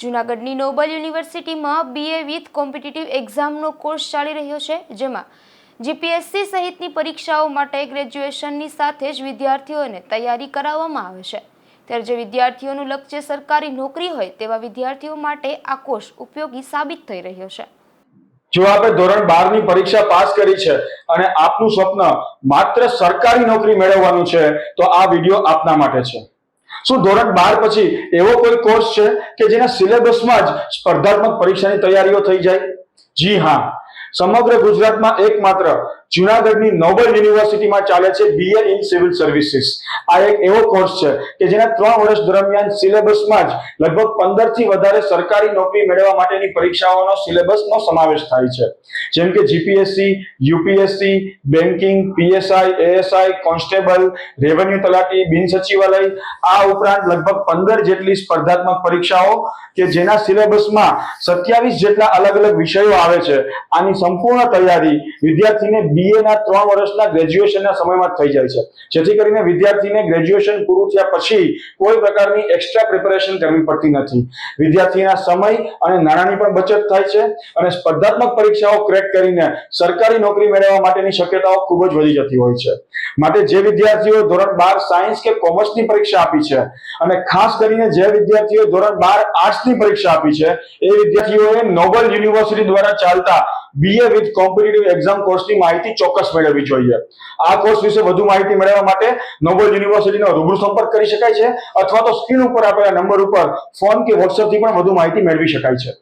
જૂનાગઢની નોબલ યુનિવર્સિટીમાં BA with competitive એક્ઝામનો કોર્સ ચાલી રહ્યો છે, જેમાં જીપીએસસી સહિતની પરીક્ષાઓ માટે ગ્રેજ્યુએશનની સાથે જ વિદ્યાર્થીઓને તૈયારી કરાવવામાં આવે છે. ત્યારે જે વિદ્યાર્થીઓનું લક્ષ્ય સરકારી નોકરી હોય તેવા વિદ્યાર્થીઓ માટે આ કોર્સ ઉપયોગી સાબિત થઈ રહ્યો છે. જો આપણે ધોરણ બારની પરીક્ષા પાસ કરી છે અને આપનું સ્વપ્ન માત્ર સરકારી નોકરી મેળવવાનું છે, તો આ વીડિયો આપના માટે છે. શું ધોરણ બાર પછી એવો કોઈ કોર્સ છે કે જેના સિલેબસમાં જ સ્પર્ધાત્મક પરીક્ષાની તૈયારીઓ થઈ જાય? જી હા. સમગ્ર ગુજરાતમાં એકમાત્ર જુનાગઢની નોબલ યુનિવર્સિટીમાં ચાલે છે બીએ ઇન સિવિલ સર્વિસીસ આ એક એવો કોર્સ છે કે જેના ત્રણ વર્ષ દરમિયાન સિલેબસમાં જ લગભગ પંદરથી વધારે સરકારી નોકરી મેળવવા માટેની પરીક્ષાઓનો સિલેબસનો સમાવેશ થાય છે. જેમ કે GPSC UPSC banking PSI ASI constable revenue તલાટી, બિન સચિવાલય, આ ઉપરાંત લગભગ પંદર જેટલી સ્પર્ધાત્મક પરીક્ષાઓ કે જેના સિલેબસમાં સત્યાવીસ જેટલા અલગ અલગ વિષયો આવે છે. આની સંપૂર્ણ તૈયારી વિદ્યાર્થીને બીએ ના ત્રણ વર્ષના ગ્રેજ્યુએશનના સમયમાં થઈ જાય છે. જેથી કરીને વિદ્યાર્થીને ગ્રેજ્યુએશન પૂરું થયા પછી કોઈ પ્રકારની એક્સ્ટ્રા પ્રિપેરેશન કરવી પડતી નથી. વિદ્યાર્થીના સમય અને નાણાંની પણ બચત થાય છે અને સ્પર્ધાત્મક પરીક્ષાઓ ક્રેક કરીને સરકારી નોકરી મેળવવા માટેની શક્યતાઓ ખૂબ જ વધી જતી હોય છે. માટે જે વિદ્યાર્થીઓ ધોરણ બાર સાયન્સ કે કોમર્સની પરીક્ષા આપી છે અને ખાસ કરીને જે વિદ્યાર્થીઓ ધોરણ બાર આર્ટ્સની પરીક્ષા આપી છે, એ વિદ્યાર્થીઓએ નોબલ યુનિવર્સિટી દ્વારા ચાલતા બીએ વિથ કોમ્પિટિટિવ એક્ઝામ કોર્સની માહિતી ચોક્કસ મેળવવી જોઈએ. આ કોર્સ વિશે વધુ માહિતી મેળવવા માટે નોબલ યુનિવર્સિટીનો રૂબરૂ સંપર્ક કરી શકાય છે, અથવા તો સ્ક્રીન ઉપર આપેલા નંબર ઉપર ફોન કે વોટ્સઅપથી પણ વધુ માહિતી મેળવી શકાય છે.